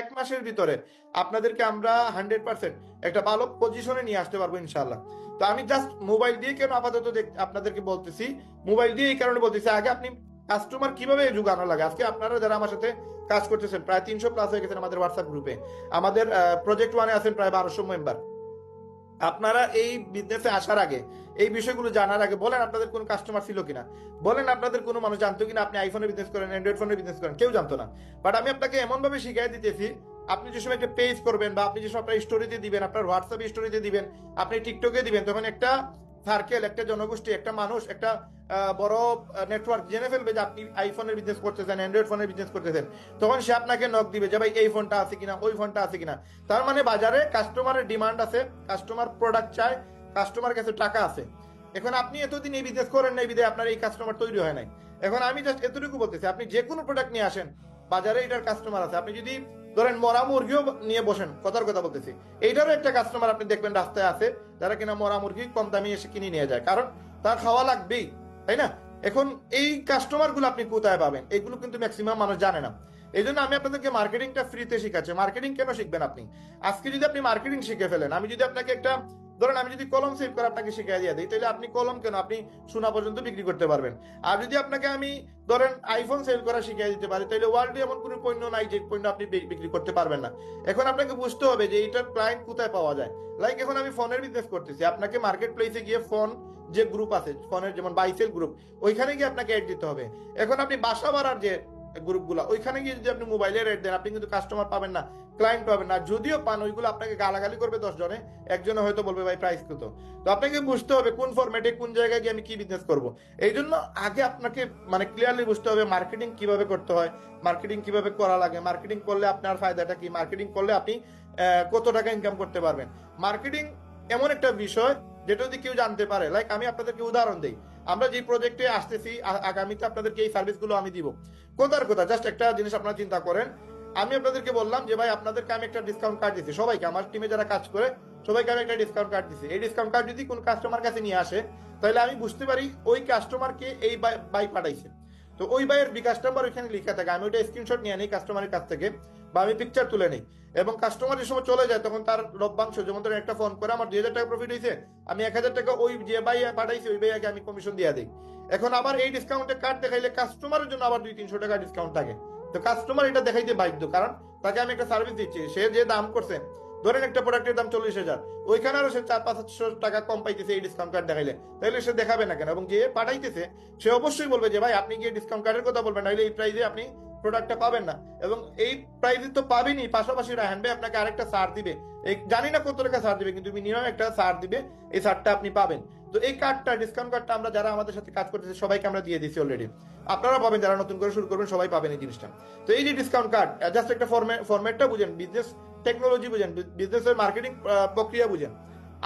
এক মাসের ভিতরে আপনাদেরকে আমরা হান্ড্রেড পার্সেন্ট একটা ভালো পজিশনে নিয়ে আসতে পারব ইনশাল্লাহ তো আমি জাস্ট মোবাইল দিয়ে কেন আপাতত আপনাদেরকে বলতেছি মোবাইল দিয়ে এই কারণে বলতেছি, আগে আপনি কাস্টমার কীভাবে যোগানো লাগে? আজকে আপনারা যারা আমার সাথে কাজ করতেছেন, প্রায় তিনশো প্লাস হয়ে গেছেন আমাদের হোয়াটসঅ্যাপ গ্রুপে আমাদের প্রজেক্ট ওয়ানে আছেন প্রায় বারোশো মেম্বার আপনারা এই বিজনেসে আসার আগে এই বিষয়গুলো জানার আগে বলেন আপনাদের কোনো কাস্টমার ছিল কিনা? বলেন আপনাদের কোনো মানুষ জানতো কিনা আপনি আইফোনে বিজনেস করেন অ্যান্ড্রয়েড ফোনে বিজনেস করেন, কেউ জানতো না। বাট আমি আপনাকে এমন ভাবে শিখিয়ে দিতেছি, আপনি যে সময় একটা পেজ করবেন বা আপনি যে সময় আপনার স্টোরিতে দিবেন, আপনার হোয়াটসঅ্যাপ স্টোরিতে দিবেন, আপনি টিকটকে দিবেন, তখন একটা সার্কেল একটা জনগোষ্ঠী, একটা মানুষ, একটা বড় নেটওয়ার্ক জেনে ফেলবে যে আপনি আইফোনের বিজনেস করতেছেন অ্যান্ড্রয়েড ফোনের বিজনেস করতেছেন। তখন সে আপনাকে নক দিবে যে, ভাই, এই ফোনটা আছে কিনা, ওই ফোনটা আছে কিনা? তার মানে বাজারে কাস্টমারের ডিমান্ড আছে কাস্টমার প্রোডাক্ট চায় কাস্টমার কাছে টাকা আছে। এখন আপনি এতদিন এই বিজনেস করেন নাই বিদে আপনার এই কাস্টমার তৈরি হয় নাই। এখন আমি জাস্ট এতটুকু বলতেছি, আপনি যে কোনো প্রোডাক্ট নিয়ে আসেন, বাজারে এটার কাস্টমার আছে। আপনি যদি ধরেন মরা মুরগিও নিয়ে বসেন, কথার কথা বলতেছি, এইটারও একটা কাস্টমার আপনি দেখবেন রাস্তায় আছে, যারা কিনা মরা মুরগি কম দামে এসে কিনে নিয়ে যায়। কারণ তার খাওয়া লাগবেই, তাই না? এখন এই কাস্টমারগুলো আপনি কোথায় পাবেন? এগুলো কিন্তু ম্যাক্সিমাম মানুষ জানে না। এই জন্য আমি আপনাদেরকে মার্কেটিংটা ফ্রিতে শিখাচ্ছি। মার্কেটিং কেন শিখবেন আপনি? আজকে যদি আপনি মার্কেটিং শিখে ফেলেন, আমি যদি আপনাকে একটা ধরেন আমি যদি কলম সেভ করে আপনাকে শিখিয়ে দিয়ে দিই, তাহলে আপনি কলম কেন? আপনি সোনা পর্যন্ত বিক্রি করতে পারবেন। আর যদি আপনাকে আমি ধরেন আইফোন সেল করা শিখিয়ে দিতে পারি, তাহলে ওয়ার্ল্ডে এমন কোনো পণ্য নাই যে পণ্য আপনি বিক্রি করতে পারবেন না। এখন আপনাকে বুঝতে হবে যে এইটার ক্লায়েন্ট কোথায় পাওয়া যায়। লাইক এখন আমি ফোনের বিজনেস করতেছি। আপনাকে মার্কেট প্লেসে গিয়ে ফোন যে গ্রুপ আছে ফোনের যেমন বাইসেল গ্রুপ ওইখানে গিয়ে আপনাকে অ্যাড দিতে হবে। এখন আপনি বাসা বাড়ার যে গ্রুপগুলো। ওইখানে গিয়ে যদি আপনি মোবাইলে রেট দেন, আপনি কিন্তু কাস্টমার পাবেন না ক্লায়েন্ট পাবেন না। যদিও পান, ওইগুলো আপনাকে গালাগালি করবে জনে একজনে হয়তো বলবে, ভাই প্রাইস কত? তো আপনাকে বুঝতে হবে কোন ফরম্যাটে কোন জায়গায় গিয়ে আমি কি বিজনেস করব। এই জন্য আগে আপনাকে মানে ক্লিয়ারলি বুঝতে হবে মার্কেটিং কীভাবে করতে হয় মার্কেটিং কীভাবে করা লাগে। মার্কেটিং করলে আপনার ফায়দাটা কি? মার্কেটিং করলে আপনি কত টাকা ইনকাম করতে পারবেন। মার্কেটিং এমন একটা বিষয়, যেটা যদি কেউ জানতে পারে লাইক আমি আপনাদেরকে উদাহরণ দিই। আমরা যে প্রজেক্টে আসতেছি আগামীতে আপনাদেরকে এই সার্ভিসগুলো আমি দিব। কোথার কথা জাস্ট একটা জিনিস আপনারা চিন্তা করেন। আমি আপনাদেরকে বললাম যে, ভাই, আপনাদেরকে আমি একটা ডিসকাউন্ট কার্ড দিচ্ছি সবাইকে, আমার টিমে যারা কাজ করে, সবাইকে আমি একটা ডিসকাউন্ট কার্ড দিচ্ছি এই ডিসকাউন্ট কার্ড যদি কোন কাস্টমার কাছে নিয়ে আসে, তাহলে আমি বুঝতে পারি ওই কাস্টমারকে এই বাই পাঠাইছে। তো ওই বাইয়ের বিকাশ নাম্বার ওইখানে লেখা থাকে। আমি ওইটা স্ক্রিনশট নিয়ে নিই কাস্টমারের কাছ থেকে। বা আমি পিকচার তুলে নিই। এবং কাস্টমার যে সময় চলে যায়, তখন তার লভ্যাংশ যেমন ধরেন একটা ফোন করে, আমার দুই হাজার টাকা প্রফিট হয়েছে আমি এক হাজার টাকা ওই যে বাই পাঠাইছি, ওই বাইয়াকে আমি কমিশন দিয়ে দিই। এখন আবার এই ডিসকাউন্টে কার্ড দেখাইলে কাস্টমারের জন্য আবার দুই তিনশো টাকা ডিসকাউন্ট থাকে। তো কাস্টমার এটা দেখাইতে বাধ্য, কারণ তাকে আমি একটা সার্ভিস দিচ্ছি। সে যে দাম করছে, ধরেন একটা প্রোডাক্টের দাম চল্লিশ হাজার, ওইখানে আরও সে চার পাঁচ পাঁচশো টাকা কম পাইতেছে এই ডিসকাউন্ট কার্ড দেখাইলে। তাহলে সে দেখাবে না কেন? এবং যে পাঠাইতেছে, সে অবশ্যই বলবে যে, ভাই, আপনি গিয়ে ডিসকাউন্ট কার্ডের কথা বলবেন নাহলে এই প্রাইসে আপনি প্রোডাক্টটা পাবেন না। এবং এই প্রাইসে তো পাবেনই, পাশাপাশি রাহান ভাই আপনাকে আরেকটা সার দিবে। এই জানি না কত টাকা সার দিবে, কিন্তু মিনিমাম একটা ছাড় দিবে, এই সারটা আপনি পাবেন। তো এই কার্ডটা ডিসকাউন্ট কার্ডটা আমরা যারা আমাদের সাথে কাজ করতেছে, সবাইকে আমরা দিয়ে দিছি অলরেডি আপনারা পাবেন, যারা নতুন করে শুরু করবেন, সবাই পাবেন এই জিনিসটা। তো এই যে ডিসকাউন্ট কার্ড জাস্ট একটা ফরম্যাটটা বুঝেন বিজনেস টেকনোলজি বুঝেন বিজনেসের মার্কেটিং প্রক্রিয়া বুঝেন।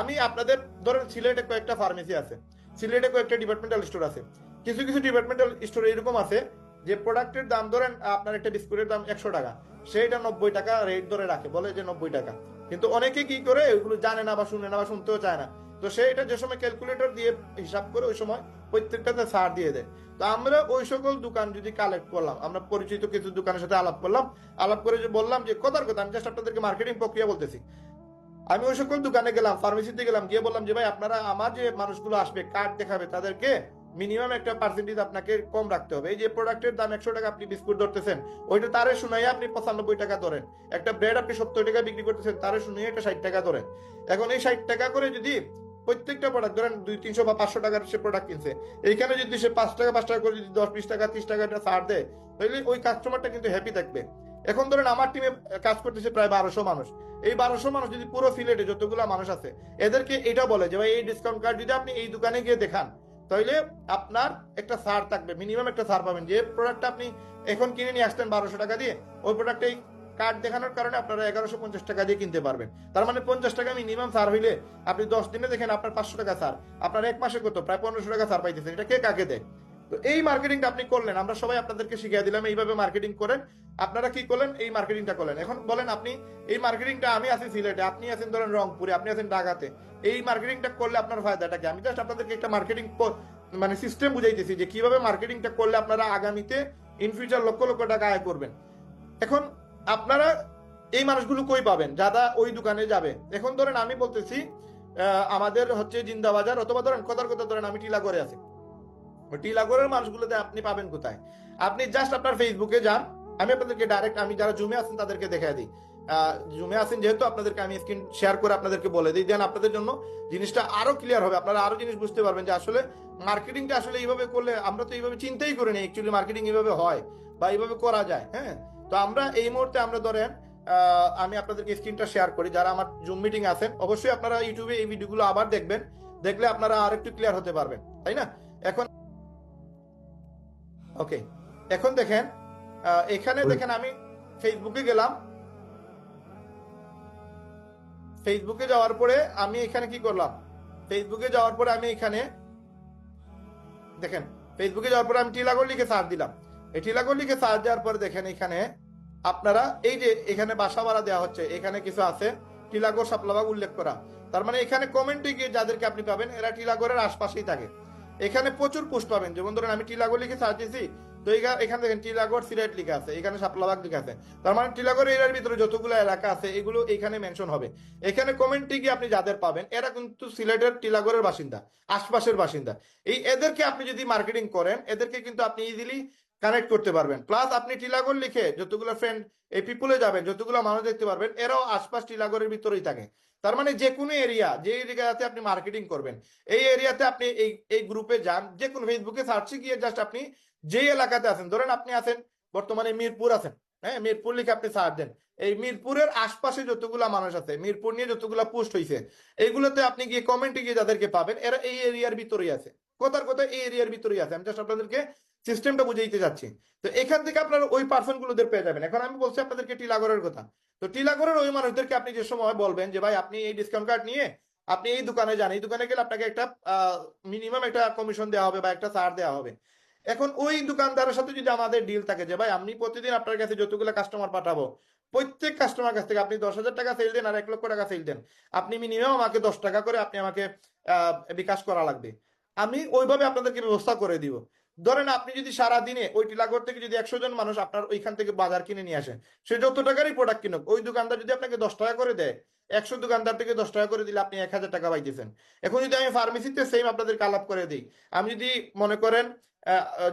আমি আপনাদের, ধরেন সিলেটে কয়েকটা ফার্মেসি আছে, সিলেটে কয়েকটা ডিপার্টমেন্টাল স্টোর আছে। কিছু কিছু ডিপার্টমেন্টাল স্টোর এরকম আছে যে প্রোডাক্টের দাম ধরেন, আপনার একটা বিস্কুটের দাম একশো টাকা, সেইটা নব্বই টাকা রেট ধরে রাখে, বলে যে নব্বই টাকা। কিন্তু অনেকে কি করে ওইগুলো জানে না বা শুনে না বা শুনতেও চায় না। তো সে এটা যে সময় ক্যালকুলেটর দিয়ে হিসাব করে ওই সময় প্রত্যেকটাতে ছাড় দিয়ে দেয়। তো আমরা ওই সকল দোকান যদি কালেক্ট করলাম, আমরা পরিচিত কিছু দোকানের সাথে আলাপ করলাম, আলাপ করে যে বললাম যে, কথার কথা, আমি জাস্ট আপনাদেরকে মার্কেটিং প্রক্রিয়া বলতেছি। আমি ওই সকল দোকানে গেলাম ফার্মেসিতে গেলাম, গিয়ে বললাম যে, ভাই, আপনারা আমার যে মানুষগুলো আসবে কার্ড দেখাবে তাদেরকে মিনিমাম একটা পার্সেন্টেজ আপনাকে কম রাখতে হবে। এই যে প্রোডাক্টের দাম একশো টাকা আপনি বিস্কুট ধরতেছেন, ওইটা তারে শুনাই আপনি পঁচানব্বই টাকা ধরেন। একটা ব্রেড আপনি সত্তর টাকা বিক্রি করতেছেন, তারে শুনিয়ে একটা ষাট টাকা ধরেন। এখন এই ষাট টাকা করে যদি প্রত্যেকটা প্রোডাক্ট ধরেন দুই, তিনশো বা পাঁচশো টাকার সে প্রোডাক্ট কিনছে, এইখানে যদি সে পাঁচ টাকা পাঁচ টাকা করে যদি দশ, বিশ টাকা, ত্রিশ টাকা একটা ছাড় দেয়, তাহলে ওই কাস্টমারটা কিন্তু হ্যাপি থাকবে। এখন ধরেন আমার টিমে কাজ করতেছে প্রায় বারোশো মানুষ। এই বারোশো মানুষ যদি পুরো সিলেটে যতগুলো মানুষ আছে, এদেরকে এটা বলে যে, ভাই, এই ডিসকাউন্ট কার্ড যদি আপনি এই দোকানে গিয়ে দেখান তাহলে আপনার একটা সার থাকবে মিনিমাম একটা সার পাবেন। যে প্রোডাক্টটা আপনি এখন কিনে নিয়ে আসতেন বারোশো টাকা দিয়ে, ওই প্রোডাক্ট এই কার্ড দেখানোর কারণে আপনারা এগারোশো পঞ্চাশ টাকা দিয়ে কিনতে পারবেন। তার মানে পঞ্চাশ টাকা মিনিমাম সার হইলে আপনি দশ দিনে দেখেন আপনার পাঁচশো টাকা সার। আপনার এক মাসে কত? প্রায় পনেরোশো টাকা সার পাইতেছেন। এটা কে কাকে দেয়? তো এই মার্কেটিংটা আপনি করলেন, আমরা সবাই আপনাদেরকে শিখিয়ে দিলাম, এইভাবে মার্কেটিং করেন। আপনারা কি করলেন? এই মার্কেটিংটা করলেন। এখন বলেন আপনি, এই মার্কেটিংটা আমি আছি সিলেটে, আপনি আছেন ধরেন রংপুরে, আপনি আছেন ঢাকাতে। এই মার্কেটিংটা করলে আপনার ফায়দাটা কি? আমি জাস্ট আপনাদেরকে একটা মার্কেটিং মানে সিস্টেম বুঝাইতেছি যে কীভাবে মার্কেটিংটা করলে আপনারা আগামীতে ইন ফিউচার লক্ষ লক্ষ টাকা আয় করবেন। এখন আপনারা এই মানুষগুলো কই পাবেন? যারা ওই দোকানে যাবে। এখন ধরেন আমি বলতেছি আমাদের হচ্ছে জিন্দাবাজার, অথবা ধরেন কথার কথা ধরেন আমি টিলা করে আছি। টিলাগড়ের মানুষগুলোতে আপনি পাবেন কোথায়? আপনি জাস্ট আপনার ফেসবুকে যান, আমি আপনাদেরকে ডাইরেক্ট আমি যারা জুমে আছেন তাদেরকে দিই। জুমে আছেন যেহেতু আপনাদেরকে আমি স্ক্রিন শেয়ার করে আপনাদেরকে বলে দিই, দেন আপনাদের জন্য জিনিসটা আরও ক্লিয়ার হবে। আপনারা আরও জিনিস বুঝতে পারবেন যে আসলে মার্কেটিংটা আসলে এইভাবে করলে আমরা তো এইভাবে চিন্তাই করি না অ্যাকচুয়ালি মার্কেটিং এইভাবে হয় বা এইভাবে করা যায় হ্যাঁ? তো আমরা এই মুহূর্তে আমরা ধরেন আমি আপনাদেরকে স্ক্রিনটা শেয়ার করি। যারা আমার জুম মিটিং আছেন, অবশ্যই আপনারা ইউটিউবে এই ভিডিওগুলো আবার দেখবেন। দেখলে আপনারা আর একটু ক্লিয়ার হতে পারবেন, তাই না? এখন ওকে এখন দেখেন এখানে দেখেন আমি ফেসবুকে গেলাম। ফেসবুকে যাওয়ার পরে আমি এখানে কি করলাম? ফেসবুকে যাওয়ার পরে আমি এখানে দেখেন ফেসবুকে যাওয়ার পরে আমি টিলাগড় লিখে সার্চ দিলাম। এই টিলাগড় লিখে সার্চ দেওয়ার পরে দেখেন এখানে আপনারা এই যে এখানে বাসা ভাড়া দেওয়া হচ্ছে এখানে কিছু আছে টিলাগড় সাপলাবাগ উল্লেখ করা। তার মানে এখানে কমেন্টে গিয়ে যাদেরকে আপনি পাবেন এরা টিলাগড়ের আশপাশেই থাকে। এখানে প্রচুর পোস্ট পাবেন। যেমন ধরেন আমি টিলাগড় লিখে সার্চ দিয়েছি তো এখানে দেখেন টিলাগড়, সিলেট লিখা আছে, এখানে সাপলাবাগ লিখা আছে। তার মানে টিলাগড় এরিয়ার ভিতরে যতগুলো এলাকা আছে, এগুলো এখানে মেনশন হবে। এখানে কমেন্টে গিয়ে আপনি যাদের পাবেন, এরা কিন্তু সিলেটের, টিলাগড়ের বাসিন্দা, আশপাশের বাসিন্দা। এই এদেরকে আপনি যদি মার্কেটিং করেন, এদেরকে কিন্তু আপনি ইজিলি কানেক্ট করতে পারবেন। প্লাস আপনি টিলাগড় লিখে যতগুলো ফ্রেন্ড এই পিপুলে যাবেন, যতগুলো মানুষ দেখতে পারবেন, এরাও আশপাশ টিলাগড়ের ভিতরেই থাকে। তার মানে যে কোনো এরিয়া যে এরিয়াতে আপনি মার্কেটিং করবেন, এই এরিয়াতে আপনি এই এই গ্রুপে যান, যে কোনো ফেসবুকে সার্চে গিয়ে জাস্ট আপনি যে এলাকাতে আছেন, ধরেন আপনি আছেন, বর্তমানে মিরপুর আছেন হ্যাঁ মিরপুর লিখে আপনি সার্চ দেন, এই মিরপুরের আশপাশে যতগুলা মানুষ আছে, মিরপুর নিয়ে যতগুলা পোস্ট হয়েছে এইগুলোতে আপনি গিয়ে কমেন্টে গিয়ে যাদেরকে পাবেন, এরা এই এরিয়ার ভিতরেই আছে, কোথার কোথায় এই এরিয়ার ভিতরেই আছে, আমি জাস্ট আপনাদেরকে সিস্টেমটা বুঝাইতে যাচ্ছি। তো এখান থেকে আপনারা ওই পার্সন গুলোদের পেয়ে যাবেন। এখন আমি বলছি আপনাদেরকে টিলাগড়ের কথা। তো টিলাগড়ের ওই মানুষদেরকে আপনি যে সময় বলবেন যে, ভাই, আপনি এই ডিসকাউন্ট কার্ড নিয়ে আপনি এই দোকানে যান। এই দোকানে গেলে আপনাকে একটা মিনিমাম একটা কমিশন দেওয়া হবে বা একটা ছাড় দেওয়া হবে। এখন ওই দোকানদারের সাথে যদি আমাদের ডিল থাকে যে, ভাই, আমি প্রতিদিন আপনার কাছে যতগুলো কাস্টমার পাঠাবো, প্রত্যেক কাস্টমার কাছ থেকে আপনি দশ হাজার টাকা সেল দেন আর এক লক্ষ টাকা সেল দেন। আপনি মিনিমাম আমাকে দশ টাকা করে আপনি আমাকে বিকাশ করা লাগবে। আমি ওইভাবে আপনাদেরকে ব্যবস্থা করে দিব। ধরেন আপনি যদি সারা দিনে ওই টিলাগড় থেকে যদি একশো জন মানুষ আপনার ওইখান থেকে বাজার কিনে নিয়ে আসে, সে যত টাকারই প্রোডাক্ট কিনুক, ওই দোকানদার যদি আপনাকে দশ টাকা করে দেয়, একশো দোকানদার থেকে দশ টাকা করে দিলে আপনি এক হাজার টাকা পাইতেছেন। এখন যদি আমি ফার্মেসিতে সেম আপনাদেরকে আলাপ করে দিই, আমি যদি মনে করেন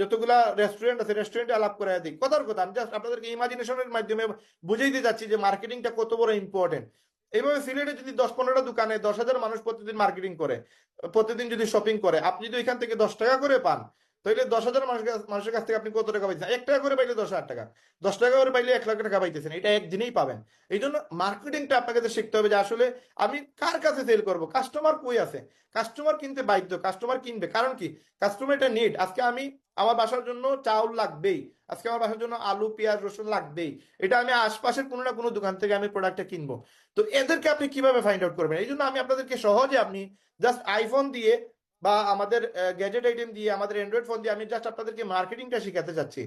যতগুলা রেস্টুরেন্ট আছে রেস্টুরেন্টে আলাপ করে দিই, কথার কথা, আমি জাস্ট আপনাদেরকে ইমাজিনেশনের মাধ্যমে বুঝাইতে যাচ্ছি যে মার্কেটিংটা কত বড় ইম্পর্টেন্ট এইভাবে সিলেটে যদি দশ পনেরোটা দোকানে দশ হাজার মানুষ প্রতিদিন মার্কেটিং করে, প্রতিদিন যদি শপিং করে, আপনি যদি ওইখান থেকে দশ টাকা করে পান তাহলে দশ হাজার মানুষের কাছ- থেকে আপনি কত টাকা পাইছেন এক টাকা করে পাইলে দশ হাজার টাকা। দশ টাকা করে পাইলে এক লাখ টাকা পাইতেছেন। এটা একদিনেই পাবেন। এই জন্য মার্কেটিংটা আপনাকে শিখতে হবে যে আসলে আমি কার কাছে সেল করব? কাস্টমার কই আছে? কাস্টমার কিনতে বাধ্য কাস্টমার কিনবে। কারণ কি? কাস্টমার এটা নিড আজকে আমি আমার বাসার জন্য চাউল লাগবেই। আজকে আমার বাসার জন্য আলু, পেঁয়াজ, রসুন লাগবেই। এটা আমি আশপাশের কোনো না কোনো দোকান থেকে আমি প্রোডাক্টটা কিনবো। তো এদেরকে আপনি কীভাবে ফাইন্ড আউট করবেন? এই জন্য আমি আপনাদেরকে সহজে আপনি জাস্ট আইফোন দিয়ে বা আমাদের গ্যাজেট আইটেম দিয়ে, আমাদের অ্যান্ড্রয়েড ফোন দিয়ে আমি জাস্ট আপনাদেরকে মার্কেটিংটা শিখাতে চাচ্ছি।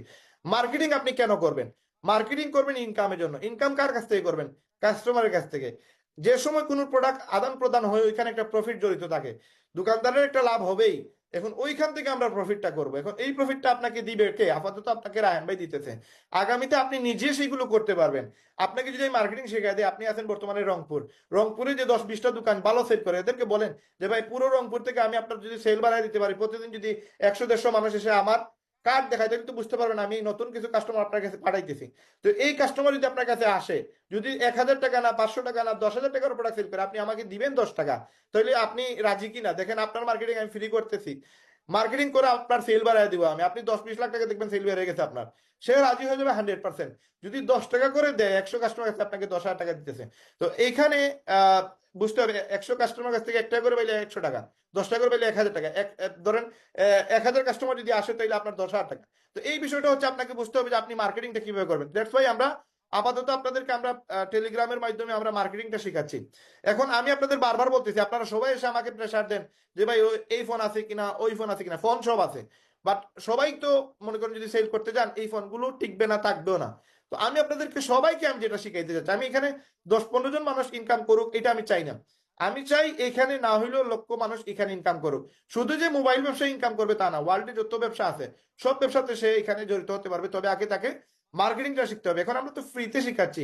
মার্কেটিং আপনি কেন করবেন? মার্কেটিং করবেন ইনকামের জন্য। ইনকাম কার কাছ থেকে করবেন? কাস্টমারের কাছ থেকে। যে সময় কোনো প্রোডাক্ট আদান প্রদান হয় ওইখানে একটা প্রফিট জড়িত থাকে, দোকানদারের একটা লাভ হবেই। এখন ওইখান থেকে আমরা প্রফিটটা করব। এখন এই প্রফিটটা আপনাকে দিবে কে? আপাতত আপনাকে রায়ন ভাই দিতেছে। আগামীতে আপনি নিজে সেইগুলো করতে পারবেন। আপনাকে যদি মার্কেটিং শেখায় দেয় আপনি আছেন বর্তমানে রংপুর। রংপুরে যে দশ বিশটা দোকান ভালো সেল করে, এদেরকে বলেন যে, ভাই, পুরো রংপুর থেকে আমি আপনার যদি সেল বাড়ায় দিতে পারি, প্রতিদিন যদি একশো, দেড়শো মানুষ এসে আমার কার্ড দেখায়, তাহলে তো বুঝতে পারবেন আমি নতুন কিছু কাস্টমার আপনার কাছে পাঠাইতেছি। তো এই কাস্টমার যদি আপনার কাছে আসে, যদি এক হাজার টাকা না, পাঁচশো টাকা না, দশ হাজার টাকার প্রোডাক্ট সেল করে, আপনি আমাকে দিবেন দশ টাকা, তাহলে আপনি রাজি কিনা? দেখেন আপনার মার্কেটিং আমি ফ্রি করতেছি। মার্কেটিং করে আপনার সেল বাড়ায় দিব আমি। আপনি দশ বিশ লাখ টাকা দেখবেন সেল বেড়ে গেছে আপনার। সে রাজি হয়ে যাবে হান্ড্রেড পার্সেন্ট যদি দশ টাকা করে দেয় একশো কাস্টমার কাছে আপনাকে দশ হাজার টাকা দিতেছে। তো এইখানে আহ, বুঝতে হবে একশো কাস্টমার কাছ থেকে এক টাকা করে পাইলে একশো টাকা দশ টাকা করে পাইলে এক হাজার টাকা। এক ধরেন এক হাজার কাস্টমার যদি আসে তাহলে আপনার দশ হাজার টাকা। তো এই বিষয়টা হচ্ছে আপনাকে বুঝতে হবে যে আপনি মার্কেটিংটা কীভাবে করবেন। দ্যাটস ওয়াই আমরা আপাতত আপনাদেরকে আমরা টেলিগ্রামের মাধ্যমে আমরা মার্কেটিংটা শেখাচ্ছি। এখন আমি আপনাদের বারবার বলতেছি, আপনারা সবাই এসে আমাকে প্রেশার দেন যে ভাই এই ফোন আছে কিনা, ওই ফোন আছে কিনা ফোন সব আছে। বাট সবাই তো মনে করেন যদি সেল করতে যান, এই ফোনগুলো টিকবে না, থাকবেও না। তো আমি আপনাদেরকে সবাইকে আমি যেটা শিখাইতে চাচ্ছি, আমি এখানে দশ পনেরো জন মানুষ ইনকাম করুক, এটা আমি চাই না। আমি চাই এখানে না হইলেও লক্ষ মানুষ এখানে ইনকাম করুক। শুধু যে মোবাইল ব্যবসা ইনকাম করবে তা না ওয়ার্ল্ডে যত ব্যবসা আছে, সব ব্যবসাতে সে এখানে জড়িত হতে পারবে। তবে আগে তাকে মার্কেটিংটা শিখতে হবে। এখন আমরা তো ফ্রিতে শিখাচ্ছি।